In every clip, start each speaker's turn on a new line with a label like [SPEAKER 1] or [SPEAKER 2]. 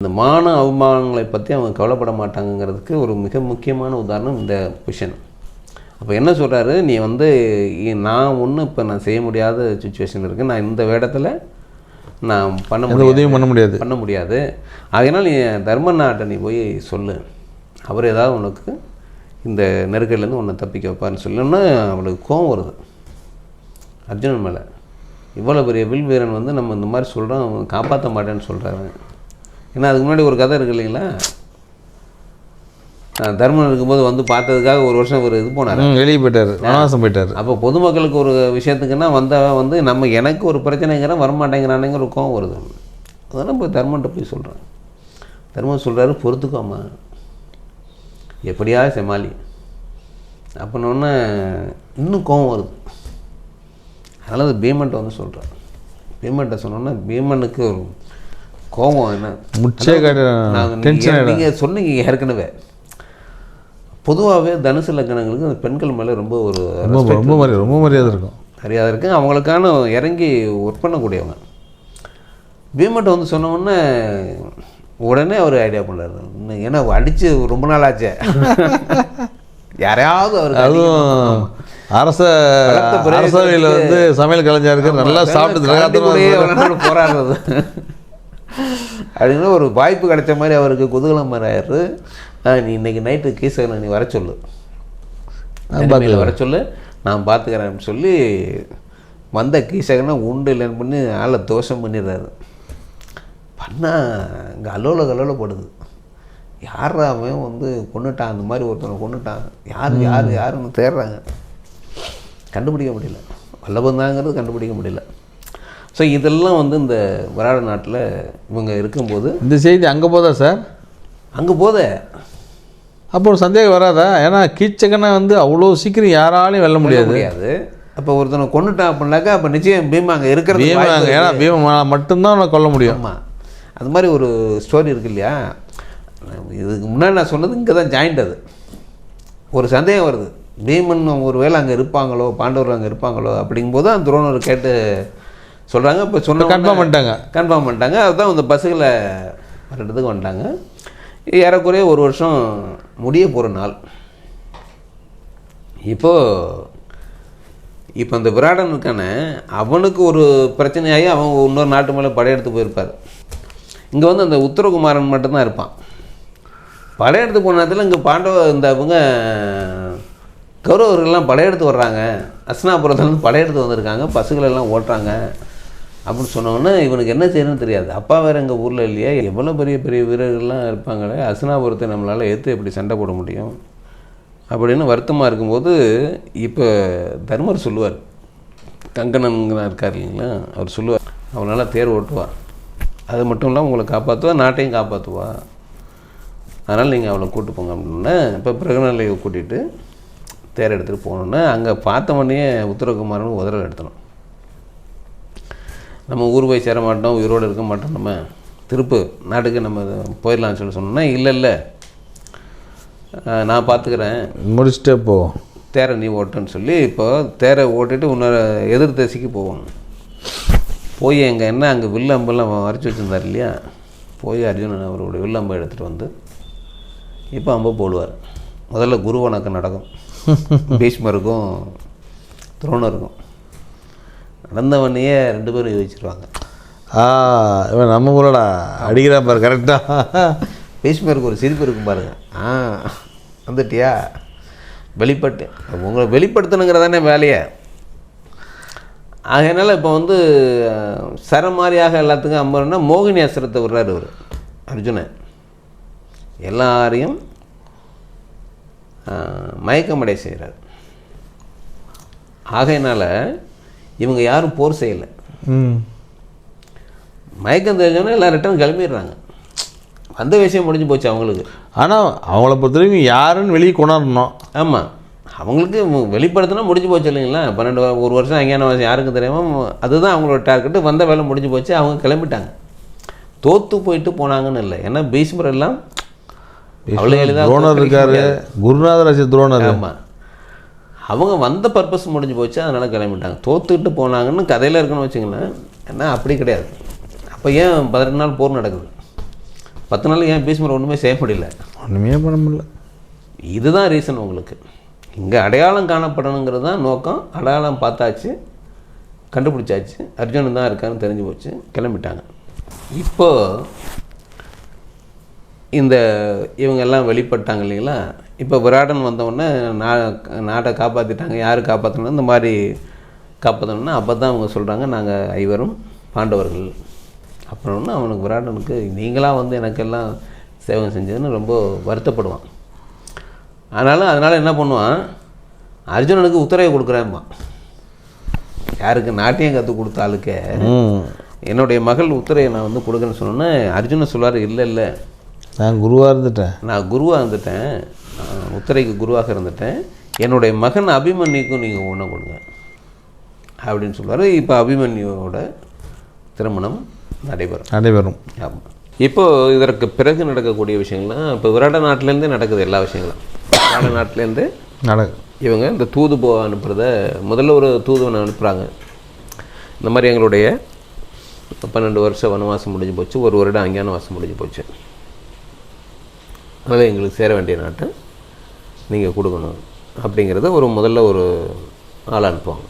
[SPEAKER 1] இந்த மான அவமானங்களை பற்றி அவங்க கவலைப்பட மாட்டாங்கங்கிறதுக்கு ஒரு மிக முக்கியமான உதாரணம் இந்த பொசிஷன் அப்போ என்ன சொல்கிறாரு நீ வந்து நான் ஒன்றும் இப்போ நான் செய்ய முடியாத சுச்சுவேஷன் இருக்குது நான் இந்த வேடத்தில் நான் பண்ண முடியாது.
[SPEAKER 2] உதவியும் பண்ண முடியாது.
[SPEAKER 1] பண்ண முடியாது. அதனால் நீ தர்மநாட்டை நீ போய் சொல்லு. அவர் ஏதாவது உனக்கு இந்த நெருக்கடிலேருந்து உன்னை தப்பிக்க வைப்பார்னு சொல்லணும்னா அவனுக்கு கோவம் வருது. அர்ஜுனன் மேலே. இவ்வளோ பெரிய வில் வீரன் வந்து நம்ம இந்த மாதிரி சொல்கிறோம் காப்பாற்ற மாட்டேன்னு சொல்கிறாரு ஏன்னா அதுக்கு முன்னாடி ஒரு கதை இருக்கு இல்லைங்களா? தர்மன் இருக்கும்போது வந்து பார்த்ததுக்காக ஒரு வருஷம் ஒரு இது போனார்.
[SPEAKER 2] வெளியே போயிட்டார். வனவாசம் போயிட்டார்.
[SPEAKER 1] அப்போ பொதுமக்களுக்கு ஒரு விஷயத்துக்குன்னா வந்தவன் வந்து நம்ம எனக்கு ஒரு பிரச்சனைங்கிறான் வரமாட்டேங்கிறானுங்கிற ஒரு கோவம் வருது. அதெல்லாம் போய் தர்மன்ட்ட போய் சொல்கிறேன் தர்மன் சொல்கிறாரு பொறுத்துக்கோமா எப்படியா செமாலி அப்படின்னோடனே இன்னும் கோவம் வருது. அதனால் அது பீமன்ட்ட வந்து சொல்கிறேன் பீமன்ட்ட சொன்னோன்னே பீமனுக்கு ஒரு கோவம் என்ன?
[SPEAKER 2] முச்சே டென்ஷன்
[SPEAKER 1] நீங்கள் சொன்னீங்க ஏற்கனவே. பொதுவாகவே தனுசு லக்னங்களுக்கு அந்த பெண்கள் மேலே ரொம்ப ஒரு
[SPEAKER 2] ரொம்ப ரொம்ப மரியாதை ரொம்ப மரியாதை இருக்கும்.
[SPEAKER 1] மரியாதை இருக்குது அவங்களுக்கான இறங்கி ஒர்க் பண்ணக்கூடியவங்க. பீமட்ட வந்து சொன்ன உடனே அவர் ஐடியா பண்ணாரு. இன்னும் ஏன்னா அடித்து ரொம்ப நாள் ஆச்சே. யாரையாவது அவர்
[SPEAKER 2] அதுவும் அரச அரசவையில் வந்து சமையல் கலைஞருக்கு நல்லா சாப்பிட்டு
[SPEAKER 1] போராடுறது. அப்படின்னு ஒரு வாய்ப்பு கிடைச்ச மாதிரி அவருக்கு குதூகலம் மாதிரி ஆயிடுது நீ இன்னைக்கு நைட்டு கீசகனை நீ வர சொல்லு. வர சொல்லு. நான் பார்த்துக்கிறேன்னு சொல்லி வந்த கீசகனை உண்டு இல்லைன்னு பண்ணி ஆளை தோஷம் பண்ணிடுறாரு. பண்ணால் இங்கே அலோல கலோல படுது. யாரா அவன் வந்து கொண்டுட்டான் அந்த மாதிரி ஒருத்தனை கொண்டுட்டான் யார் யார் யாருன்னு தேடுறாங்க. கண்டுபிடிக்க முடியல. வல்லபந்தாங்கிறது கண்டுபிடிக்க முடியல. ஸோ இதெல்லாம் வந்து இந்த விராட நாட்டில் இவங்க இருக்கும்போது
[SPEAKER 2] இந்த செய்தி அங்கே போதா சார்?
[SPEAKER 1] அங்கே போத.
[SPEAKER 2] அப்போ ஒரு சந்தேகம் வராதா? ஏன்னா கீச்சகனை வந்து அவ்வளோ சீக்கிரம் யாராலையும் வெல்ல முடியாது.
[SPEAKER 1] முடியாது. அப்போ ஒருத்தனை கொண்டுட்டான் அப்படின்னாக்கா அப்போ நிச்சயம் பீமா அங்கே இருக்கிறது
[SPEAKER 2] பீமன் அங்கே ஏன்னா பீமன் மட்டும்தான் அவனை கொல்ல முடியும்.
[SPEAKER 1] ஆமாம் அது மாதிரி ஒரு ஸ்டோரி இருக்கு இல்லையா? இதுக்கு முன்னாடி நான் சொன்னது இங்கே தான் ஜாயிண்ட் அது. ஒரு சந்தேகம் வருது. பீமன் ஒரு வேளை அங்கே இருப்பாங்களோ பாண்டவர் அங்கே இருப்பாங்களோ அப்படிங்கும்போது அந்த துரோணர் கேட்டு சொல்கிறாங்க இப்போ சொன்ன
[SPEAKER 2] கன்ஃபார்ம் பண்ணிட்டாங்க.
[SPEAKER 1] கன்ஃபார்ம் பண்ணிட்டாங்க. அதுதான் இந்த பஸ்ஸுகளை வரதுக்கு வந்துட்டாங்க. ஏறக்குறைய ஒரு வருஷம் முடிய போகிற நாள். இப்போது இப்போ இந்த விராடன் இருக்கானே அவனுக்கு ஒரு பிரச்சனையாகி அவன் இன்னொரு நாட்டு மேலே படையெடுத்து போயிருப்பார். இங்கே வந்து அந்த உத்தரகுமாரன் மட்டும்தான் இருப்பான். படையெடுத்து போன நேரத்தில் இங்கே பாண்டவ இந்த அவங்க கௌரவர்கள்லாம் படையெடுத்து வர்றாங்க. அஸ்னாபுரத்துலேருந்து படையெடுத்து வந்திருக்காங்க. பசுகள் எல்லாம் ஓட்டுறாங்க. அப்படின்னு சொன்னோன்னே இவனுக்கு என்ன செய்யணும்னு தெரியாது. அப்பா வேறு எங்கள் ஊரில் இல்லையா? எவ்வளோ பெரிய பெரிய வீரர்கள்லாம் இருப்பாங்களே? அசனாபுரத்தை நம்மளால் ஏற்று எப்படி சண்டை போட முடியும்? அப்படின்னு வருத்தமாக இருக்கும்போது இப்போ தர்மர் சொல்லுவார். கங்கணன் இருக்கார் இல்லைங்களா? அவர் சொல்லுவார். அவனால் தேர் ஓட்டுவார் அது மட்டும் இல்லாமல் உங்களை காப்பாற்றுவா நாட்டையும் காப்பாற்றுவா அதனால் நீங்கள் அவளை கூட்டு போங்க அப்படின்னா இப்போ பிரகனலையை கூட்டிகிட்டு தேர் எடுத்துகிட்டு போனோன்னே அங்கே பார்த்த உடனே உத்தரகுமாரன் உதறல் எடுத்தணும் நம்ம ஊர் போய் சேர மாட்டோம் உயிரோடு இருக்க மாட்டோம். நம்ம திருப்பு நாட்டுக்கு நம்ம போயிடலாம்னு சொல்லி சொன்னோன்னா இல்லை இல்லை. நான் பார்த்துக்கிறேன்
[SPEAKER 2] முடிச்சுட்டே போ.
[SPEAKER 1] தேரை நீ ஓட்டுன்னு சொல்லி இப்போ தேரை ஓட்டிட்டு இன்னொரு எதிர் திசைக்கு போவோம். போய் எங்கே என்ன அங்கே வில்லம்பெல்லாம் வரைச்சி வச்சுருந்தார் இல்லையா? போய் அர்ஜுனன் அவருடைய வில்லம்பை எடுத்துகிட்டு வந்து இப்போ அம்பு போடுவார். முதல்ல குரு வணக்கம் நடக்கும். பீஷ்மருக்கும் துரோணருக்கும். நடந்தவனையே ரெண்டு பேரும் யோசிச்சிருவாங்க.
[SPEAKER 2] ஆ இவன் நம்ம ஊரடா அடிக்கிறான் பாரு கரெக்டாக
[SPEAKER 1] பீஷ்மருக்கு ஒரு சிரிப்பு இருக்கும் பாருங்க. ஆ வந்துட்டியா? வெளிப்பட்டு. உங்களை வெளிப்படுத்தணுங்கிறதானே வேலையை. அதனால் இப்போ வந்து சரமாரியாக எல்லாத்துக்கும் அம்பர்னா மோகினி அஸ்திரத்தை விடுறாரு அவர் அர்ஜுனன். எல்லாரையும் அஹ், மயக்கமடைய செய்கிறார் ஆகையினால இவங்க யாரும் போர் செய்யலை.
[SPEAKER 2] ம்.
[SPEAKER 1] மயக்கம் தெரிஞ்சவொடனே எல்லாம் ரிட்டர்ன் கிளம்பிடுறாங்க. வந்த விஷயம் முடிஞ்சு போச்சு அவங்களுக்கு.
[SPEAKER 2] ஆனால் அவங்கள பொறுத்த வரைக்கும் யாருன்னு வெளியே கொண்டாடணும்.
[SPEAKER 1] ஆமாம் அவங்களுக்கு வெளிப்படுத்தினா முடிஞ்சு போச்சு இல்லைங்களா? பன்னெண்டு ஒரு வருஷம் அங்கேயான வருஷம் யாருக்கும் தெரியாமல் அதுதான் அவங்களோட டார்கெட்டு வந்த வேலை முடிஞ்சு போச்சு அவங்க கிளம்பிட்டாங்க. தோத்து போயிட்டு போனாங்கன்னு இல்லை. ஏன்னா பீஷ்மர் எல்லாம் அவ்வளோ எளிதாக
[SPEAKER 2] துரோணர் இருக்காரு. குருநாதர் ஆச்சு துரோணர்.
[SPEAKER 1] ஆமாம் அவங்க வந்த பர்பஸ் முடிஞ்சு போச்சு அதனால் கிளம்பிட்டாங்க. தோத்துக்கிட்டு போனாங்கன்னு கதையில் இருக்குன்னு வச்சுங்களேன் ஏன்னா அப்படி கிடையாது. அப்போ ஏன் பதினெட்டு நாள் போர் நடக்குது? பத்து நாள் ஏன் பீஷ்மர் ஒன்றுமே செய்ய முடியல?
[SPEAKER 2] ஒன்றுமே பண்ண முடியல.
[SPEAKER 1] இதுதான் ரீசன் உங்களுக்கு. இங்கே அடையாளம் காணப்படணுங்கிறது தான் நோக்கம். அடையாளம் பார்த்தாச்சு கண்டுபிடிச்சாச்சு. அர்ஜுனன் தான் இருக்கான்னு தெரிஞ்சு போச்சு கிளம்பிட்டாங்க. இப்போ இந்த இவங்க எல்லாம் வெளிப்பட்டாங்க இல்லைங்களா? இப்போ விராடன் வந்தவுடனே நா நாட்டை காப்பாற்றிட்டாங்க யார் காப்பாற்றணும் இந்த மாதிரி காப்பாற்றணும்னா அப்போ தான் அவங்க சொல்கிறாங்க நாங்கள் ஐவரும் பாண்டவர்கள். அப்புறம்னு அவனுக்கு விராடனுக்கு நீங்களாக வந்து எனக்கெல்லாம் சேவை செஞ்சதுன்னு ரொம்ப வருத்தப்படுவான். அதனால் அதனால் என்ன பண்ணுவான்? அர்ஜுனனுக்கு உத்தரவை கொடுக்குறேன்பான் யாருக்கு நாட்டியம் கற்றுக் கொடுத்த ஆளுக்கே. என்னுடைய மகள் உத்தரவை நான் வந்து கொடுக்குறேன்னு சொன்னோன்னே அர்ஜுனன் சொல்வார் இல்லை இல்லை.
[SPEAKER 2] நான் குருவாக இருந்துட்டேன்.
[SPEAKER 1] நான் குருவாக இருந்துட்டேன். நான் உத்தரைக்கு குருவாக இருந்துட்டேன். என்னுடைய மகன் அபிமன்யுக்கும் நீங்கள் ஒன்று கொடுங்க. அப்படின்னு சொல்லுவார். இப்போ அபிமன்யுவோட திருமணம் நடைபெறும்.
[SPEAKER 2] நடைபெறும்.
[SPEAKER 1] ஆமாம் இப்போ இதற்கு பிறகு நடக்கக்கூடிய விஷயங்கள்லாம் இப்போ விராட நாட்டிலேருந்தே நடக்குது எல்லா விஷயங்களும். விராட நாட்டிலேருந்து
[SPEAKER 2] நடக்கு
[SPEAKER 1] இவங்க இந்த தூது போ அனுப்புகிறத முதல்ல ஒரு தூதுவனை அனுப்புகிறாங்க இந்த மாதிரி எங்களுடைய பன்னெண்டு வருஷம் வனவாசம் முடிஞ்சு போச்சு. ஒரு வருடம் அஞ்ஞான வாசம் முடிஞ்சு போச்சு. அதனால் எங்களுக்கு சேர வேண்டிய நாட்டை நீங்கள் கொடுக்கணும் அப்படிங்கிறத ஒரு முதல்ல ஒரு ஆள் அனுப்புவாங்க.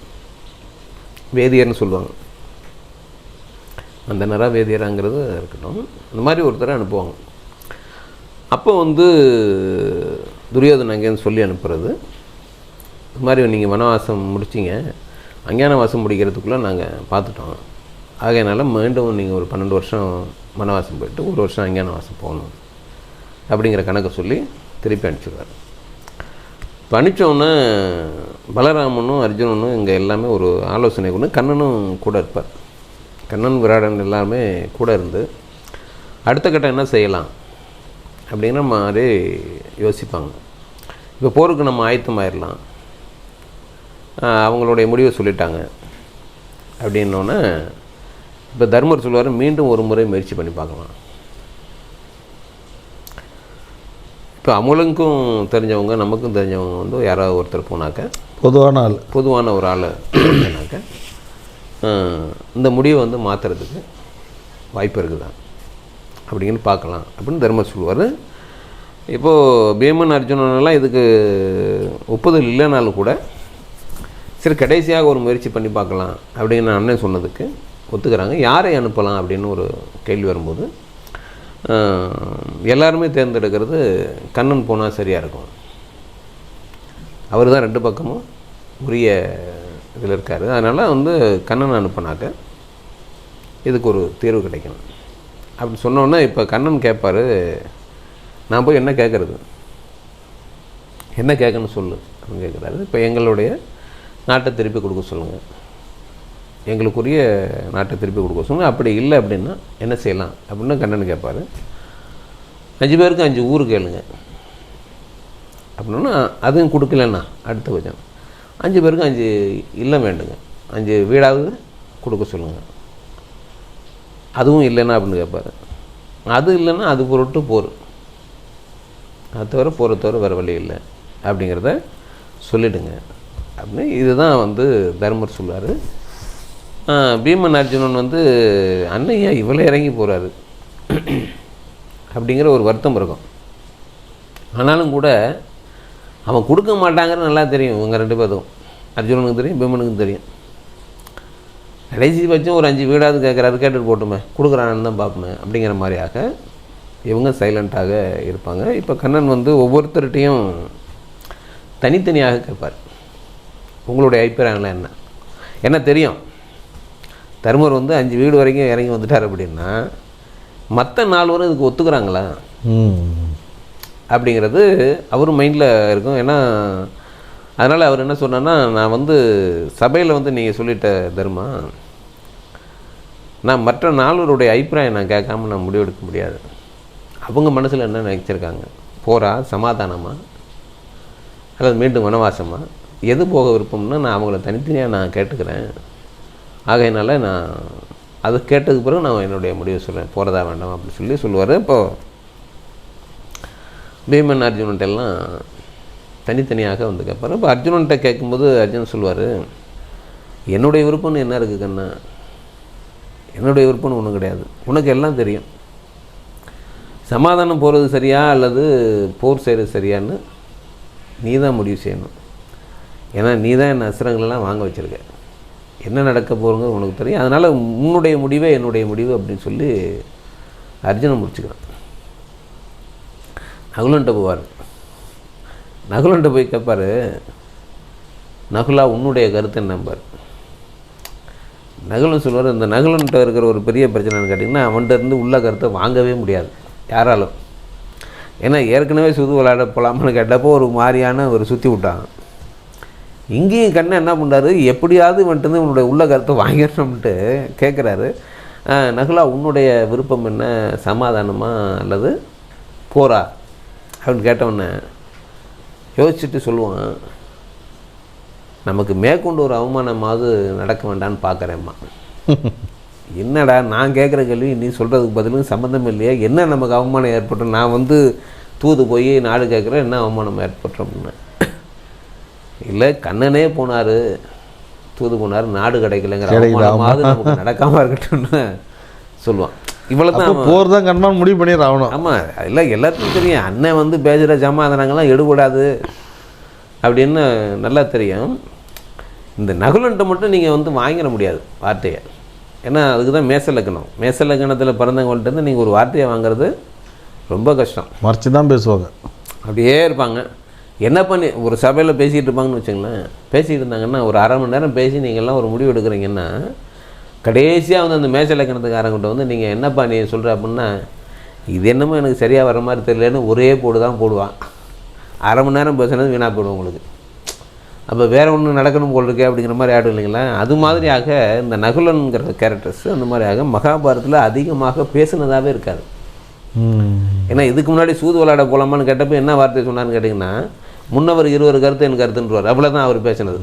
[SPEAKER 1] வேதியர்னு சொல்லுவாங்க. அந்த நேரம் வேதியராங்கிறது இருக்கட்டும். இந்த மாதிரி ஒருத்தரை அனுப்புவாங்க. அப்போ வந்து துரியோதனன் அங்கேருந்து சொல்லி அனுப்புறது. இது மாதிரி நீங்கள் வனவாசம் முடிச்சிங்க. அஞ்ஞான வாசம் முடிக்கிறதுக்குள்ளே நாங்கள் பார்த்துட்டோம். ஆகையினால மீண்டும் நீங்கள் ஒரு பன்னெண்டு வருஷம் வனவாசம் போயிட்டு ஒரு வருஷம் அஞ்ஞான வாசம் போகணும் அப்படிங்கிற கணக்கை சொல்லி திருப்பி அனுப்பிச்சிடுவார். இப்போ பலராமனும் அர்ஜுனனும் இங்கே எல்லாமே ஒரு ஆலோசனை கொண்டு கண்ணனும் கூட இருப்பார். கண்ணன் விராடன் எல்லாருமே கூட இருந்து அடுத்த கட்டம் என்ன செய்யலாம் அப்படிங்கிற மாதிரி யோசிப்பாங்க. இப்போ போருக்கு நம்ம ஆயத்தமாயிடலாம் ஆஹ் அவங்களுடைய முடிவை சொல்லிட்டாங்க. அப்படின்னோடனே இப்போ தர்மர் சொல்லுவார் மீண்டும் ஒரு முறை முயற்சி பண்ணி பார்க்கலாம். இப்போ அமுலனுக்கும் தெரிஞ்சவங்க நமக்கும் தெரிஞ்சவங்க வந்து யாராவது ஒருத்தர் போனாக்க
[SPEAKER 2] பொதுவான ஆள்.
[SPEAKER 1] பொதுவான ஒரு ஆளை போனாக்க இந்த முடிவை வந்து மாற்றுறதுக்கு வாய்ப்பு இருக்குதா அப்படின்னு பார்க்கலாம். அப்படின்னு தர்மர் சொல்லுவார். இப்போது பீமன் அர்ஜுனனெல்லாம் இதுக்கு ஒப்புதல் இல்லைனாலும் கூட சரி கடைசியாக ஒரு முயற்சி பண்ணி பார்க்கலாம் அப்படின்னு அண்ணன் சொன்னதுக்கு ஒத்துக்கிறாங்க. யாரை அனுப்பலாம் அப்படின்னு ஒரு கேள்வி வரும்போது எல்லாருமே தேர்ந்தெடுக்கிறது கண்ணன் போனால் சரியாக இருக்கும். அவர் தான் ரெண்டு பக்கமும் உரிய இதில் இருக்கார். அதனால் வந்து கண்ணன் அனுப்பினாக்க இதுக்கு ஒரு தீர்வு கிடைக்கும் அப்படி சொன்னோன்னே இப்போ கண்ணன் கேட்பார் நான் போய் என்ன கேட்குறது என்ன கேட்கணும்னு சொல்லு. அப்படின்னு கேட்குறாரு இப்போ எங்களுடைய நாட்டை திருப்பி கொடுக்க சொல்லுங்கள் எங்களுக்குரிய நாட்டை திருப்பி கொடுக்க சொல்லுங்கள் அப்படி இல்லை அப்படின்னா என்ன செய்யலாம் அப்படின்னு கண்ணன் கேட்பார். அஞ்சு பேருக்கு அஞ்சு ஊர் கேளுங்க. அப்படின்னா அதுவும் கொடுக்கலண்ணா அடுத்த கொஞ்சம் அஞ்சு பேருக்கு அஞ்சு இல்லம் வேண்டுங்க. அஞ்சு வீடாவது கொடுக்க சொல்லுங்கள் அதுவும் இல்லைன்னா அப்படின்னு கேட்பாரு. அது இல்லைன்னா அது பொருட்டு போர். அது தவிர போரை தவிர வேறு வழி இல்லை அப்படிங்கிறத சொல்லிவிடுங்க அப்படின்னு இதுதான் வந்து தர்மர் சொல்லுவார் பீமன் அர்ஜுனன் வந்து அண்ணன் இவ்வளோ இறங்கி போகிறாரு அப்படிங்கிற ஒரு வருத்தம் இருக்கும். ஆனாலும் கூட அவன் கொடுக்க மாட்டாங்கிறது நல்லா தெரியும் இவங்க ரெண்டு பேரும் அர்ஜுனனுக்கு தெரியும் பீமனுக்கும் தெரியும். கடைசி பட்சம் ஒரு அஞ்சு வீடாவது கேட்குறாரு கேட்டுட்டு போட்டுமே கொடுக்குறான்னு தான் பார்ப்போமே அப்படிங்கிற மாதிரியாக இவங்க சைலண்ட்டாக இருப்பாங்க. இப்போ கண்ணன் வந்து ஒவ்வொருத்தர்கிட்டையும் தனித்தனியாக கேட்பார். உங்களுடைய அபிப்பிராயம்லாம் என்ன? என்ன தெரியும்? தருமர் வந்து அஞ்சு வீடு வரைக்கும் இறங்கி வந்துட்டார் அப்படின்னா மற்ற நால்வரும் இதுக்கு ஒத்துக்கிறாங்களா? அப்படிங்கிறது அவர் மைண்டில் இருக்கும். ஏன்னா அதனால் அவர் என்ன சொன்னார்னா நான் வந்து சபையில் வந்து நீங்கள் சொல்லிட்ட தர்மா நான் மற்ற நால்வருடைய அபிப்பிராயம் நான் கேட்காம நான் முடிவெடுக்க முடியாது. அவங்க மனசில் என்ன நினைச்சிருக்காங்க? போரா சமாதானமாக அல்லது மீண்டும் வனவாசமாக எது போக விருப்பம்னா நான் அவங்கள தனித்தனியாக நான் கேட்டுக்கிறேன். ஆகையினால நான் அது கேட்டதுக்கு பிறகு நான் என்னுடைய முடிவை சொல்கிறேன் போகிறதா வேண்டாம் அப்படின்னு சொல்லி சொல்லுவார். இப்போது பீமன் அர்ஜுனன்ட்ட எல்லாம் தனித்தனியாக வந்ததுக்கப்புறம் இப்போ அர்ஜுனன்ட்ட கேட்கும்போது அர்ஜுன் சொல்லுவார் என்னுடைய விருப்பம்னு என்ன இருக்குது கண்ணா? என்னுடைய விருப்பம்னு ஒன்றும் கிடையாது. உனக்கு எல்லாம் தெரியும். சமாதானம் போகிறது சரியா அல்லது போர் செய்கிறது சரியான்னு நீ தான் முடிவு செய்யணும். ஏன்னா நீ தான் என் அசுரங்களெல்லாம் வாங்க வச்சுருக்க. என்ன நடக்க போகிறோங்க உனக்கு தெரியும். அதனால் உன்னுடைய முடிவே என்னுடைய முடிவு அப்படின்னு சொல்லி அர்ஜுனை முடிச்சுக்கிறான். நகுலன்ட்ட போவார். நகுலன்ட்ட போய் கேட்பார் நகுலா உன்னுடைய கருத்து என்னம்பார். நகுலன் சொல்லுவார் இந்த நகுலன்ட்ட இருக்கிற ஒரு பெரிய பிரச்சனைன்னு கேட்டிங்கன்னா அவன்கிட்ட இருந்து உள்ள கருத்தை வாங்கவே முடியாது யாராலும். ஏன்னா ஏற்கனவே சுது விளையாட போகலாமான்னு கேட்டப்போ ஒரு மாதிரியான ஒரு சுற்றி விட்டாங்க இங்கேயும் கண்ணன் என்ன பண்ணுறாரு எப்படியாவது வந்துட்டு உன்னுடைய உள்ள கருத்தை வாங்கிடணும்ட்டு கேட்குறாரு நகுலா உன்னுடைய விருப்பம் என்ன? சமாதானமா அல்லது போரா அப்படின்னு கேட்டவுடனே யோசிச்சுட்டு சொல்லுவான் நமக்கு மேற்கொண்டு ஒரு அவமானமாவது நடக்க வேண்டாம்னு பார்க்குறேம்மா என்னடா நான் கேட்குற கேள்வி நீ சொல்கிறதுக்கு பதிலும் சம்மந்தம் இல்லையா. என்ன நமக்கு அவமானம் ஏற்பட்டோம் நான் வந்து தூது போய் நாடு கேட்குறேன் என்ன அவமானம் ஏற்பட்டோம்னு? இல்லை கண்ணனே போனார். தூது போனார் நாடு கிடைக்கலங்கிற
[SPEAKER 2] கிடைக்கல,
[SPEAKER 1] அவமானமாவது நமக்கு நடக்காமல் இருக்கட்டும்னு சொல்லுவான். இவ்வளோ தான்
[SPEAKER 2] போர் தான் கண்மான் முடிவு பண்ணிடுற ஆகணும்
[SPEAKER 1] ஆமாம் இல்லை எல்லாத்துக்கும் தெரியும். அண்ணன் வந்து பேசுகிற சமாதானங்கள்லாம் எடுபடாது அப்படின்னு நல்லா தெரியும். இந்த நகுலன்ட்ட மட்டும் நீங்கள் வந்து வாங்கிட முடியாது வார்த்தையை. ஏன்னா அதுக்கு தான் மேச லக்கணம். மேச லக்கணத்தில் பிறந்தவங்கள்ட்ட இருந்து நீங்கள் ஒரு வார்த்தையை வாங்குறது ரொம்ப கஷ்டம்.
[SPEAKER 2] மறைச்சு தான் பேசுவாங்க.
[SPEAKER 1] அப்படியே இருப்பாங்க. என்ன பண்ணி ஒரு சபையில் பேசிகிட்டு இருப்பாங்கன்னு வச்சுங்களேன் பேசிகிட்டு இருந்தாங்கன்னா ஒரு அரை மணி நேரம் பேசி நீங்கள்லாம் ஒரு முடிவு எடுக்கிறீங்கன்னா கடைசியாக வந்து அந்த மேச லக்கணத்துக்காரங்கிட்ட வந்து நீங்கள் என்னப்பா நீ சொல்கிற அப்படின்னா இது என்னமோ எனக்கு சரியாக வர மாதிரி தெரியலன்னு ஒரே போடு தான் போடுவான். அரை மணி நேரம் பேசுனது வீணாக போயிடும் உங்களுக்கு. அப்போ வேறு ஒன்று நடக்கணும் போல் இருக்கே அப்படிங்கிற மாதிரி ஆடும் இல்லைங்களா? அது மாதிரியாக இந்த நகுலன்கிற கேரக்டர்ஸ் அந்த மாதிரியாக மகாபாரதத்தில் அதிகமாக பேசுனதாகவே இருக்காது. ஏன்னா இதுக்கு முன்னாடி சூது விளையாட போகலாமான்னு கேட்டப்போ என்ன வார்த்தை சொன்னான்னு கேட்டிங்கன்னா முன்னவர் இருவர் கருத்து என் கருத்துன்றவார். அவ்வளோதான் அவர் பேசினது.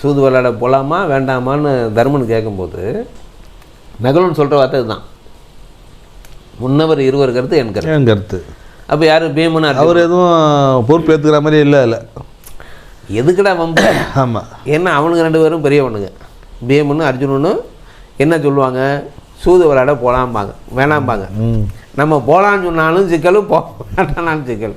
[SPEAKER 1] சூது விளையாட போகலாமா வேண்டாமான்னு தர்மன் கேட்கும்போது நகலன் சொல்கிற வார்த்தை இதுதான். முன்னவர் இருவர் கருத்து என் கருத்து.
[SPEAKER 2] என் கருத்து.
[SPEAKER 1] அப்போ யார்? பீமன் அர்ஜுனன்?
[SPEAKER 2] அவர் எதுவும் பொறுப்பு ஏற்றுக்கிற மாதிரி இல்லை இல்லை
[SPEAKER 1] எதுக்குடா வம்பு?
[SPEAKER 2] ஆமாம்
[SPEAKER 1] ஏன்னா அவனுங்க ரெண்டு பேரும் பெரியவனுங்க பீமனும் அர்ஜுனனும் என்ன சொல்லுவாங்க? சூது விளையாட போகலாம்பாங்க வேணாம்பாங்க. நம்ம போகலான்னு சொன்னாலும் சிக்கல் போ வேண்டாம்னாலும் சிக்கல்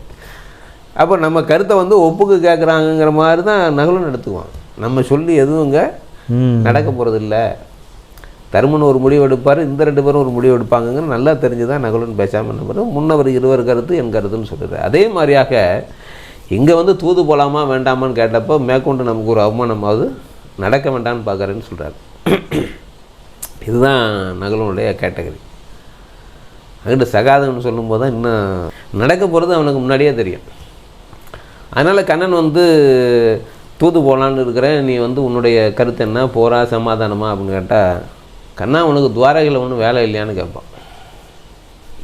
[SPEAKER 1] அப்போ நம்ம கருத்தை வந்து ஒப்புக்கு கேட்குறாங்கங்கிற மாதிரி தான் நகலும் எடுத்துக்குவான் நம்ம சொல்லி எதுவுங்க நடக்க போகிறது இல்லை தருமன் ஒரு முடிவு எடுப்பார் இந்த ரெண்டு பேரும் ஒரு முடிவு நல்லா தெரிஞ்சு தான் நகலுன்னு பேசாமல் என்ன முன்னவர் இருவர் கருத்து என் கருத்துன்னு சொல்லுறாரு அதே மாதிரியாக இங்கே வந்து தூது போகலாமா வேண்டாமான்னு கேட்டப்போ மேற்கொண்டு நமக்கு ஒரு அவமானமாவது நடக்க வேண்டாம்னு பார்க்குறேன்னு சொல்கிறாரு இதுதான் நகலனுடைய கேட்டகரி. அங்கிட்ட சகாதம்னு சொல்லும்போது தான் இன்னும் நடக்க போகிறது அவனுக்கு முன்னாடியே தெரியும். அதனால் கண்ணன் வந்து தூது போகலான்னு இருக்கிறேன். நீ வந்து உன்னுடைய கருத்து என்ன? போரா சமாதானமா? அப்படின்னு கேட்டால் கண்ணா உனக்கு துவாரகையில் ஒன்றும் வேலை இல்லையான்னு கேட்பான்.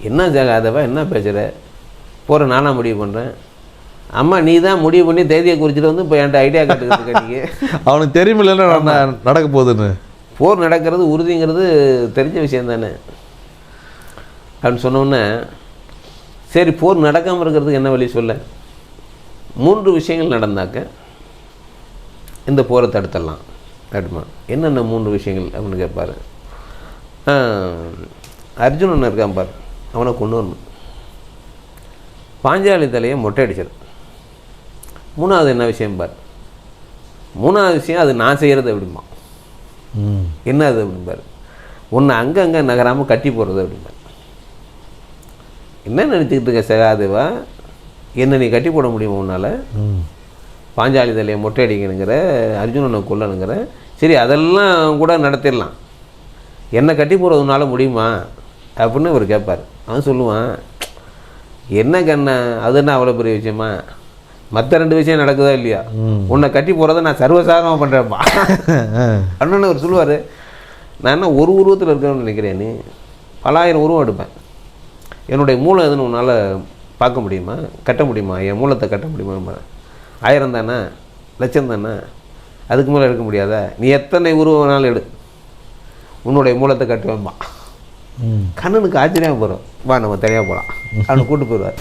[SPEAKER 1] என்ன ஜகாதவா என்ன பேசுகிற போகிற நானா முடிவு பண்ணுறேன் அம்மா நீ தான் முடிவு பண்ணி தேதியை குறிச்சிட்டு வந்து இப்போ என்கிட்ட ஐடியா கேட்டுக்கிட்டு கேட்டீங்க
[SPEAKER 2] அவனுக்கு தெரியுமில்ல நட- நடக்க போகுதுன்னு.
[SPEAKER 1] போர் நடக்கிறது உறுதிங்கிறது தெரிஞ்ச விஷயம் தானே. அப்படின்னு சொன்னோன்னே சரி போர் நடக்காமல் இருக்கிறதுக்கு என்ன வழி? சொல்ல. மூன்று விஷயங்கள் நடந்தாக்க இந்த போரை தடுத்துடலாம். அப்படிமா என்னென்ன மூன்று விஷயங்கள்? அப்படின்னு கேட்பாரு அர்ஜுனன் இருக்கான் பாரு. அவனை கொண்டு வரணும். பாஞ்சாலி தலையை மொட்டை அடிச்சிரு. மூணாவது என்ன விஷயம் பார்? மூணாவது விஷயம் அது நான் செய்கிறது அப்படிமா என்ன அது அப்படிம்பாரு. ஒன்று அங்கங்கே நகராமல் கட்டி போடுறது அப்படிம்பாரு. என்ன நினச்சிக்கிட்டு இருக்க சகாதேவா? என்ன நீ கட்டி போட முடியுமா உன்னால்? பாஞ்சாலி தலையை மொட்டை அடிக்கணுங்கிற அர்ஜுனனை கொல்லணுங்கிற. சரி அதெல்லாம் கூட நடத்திடலாம். என்னை கட்டி போடுறதுனால முடியுமா? அப்படின்னு அவர் கேட்பார் அவன் சொல்லுவான் என்ன கண்ணா அது என்ன அவ்வளோ பெரிய விஷயமா? மற்ற ரெண்டு விஷயம் நடக்குதா இல்லையா. உன்னை கட்டி போகிறத நான் சர்வசாதாரணமாக பண்ணுறேன்ப்பா அண்ணன் அவர் சொல்லுவார். நான் என்ன ஒரு உருவத்தில் இருக்கிறேன்னு நினைக்கிறேன் நீ. பலாயிரம் உருவம் எடுப்பேன். என்னுடைய மூளை எதுன்னு உன்னால் பார்க்க முடியுமா? கட்ட முடியுமா? என் மூலத்தை கட்ட முடியுமா? ஆயிரம் தானே? லட்சம் தானே? அதுக்கு மேலே எடுக்க முடியாதா? நீ எத்தனை உருவம் வேணாலும் எடு. உன்னுடைய மூலத்தை கட்டுவேன்பா கண்ணனுக்கு ஆச்சரியம் போகிறோம் வா நம்ம தனியாக போகலாம் அவனை கூட்டு போயிடுவார்.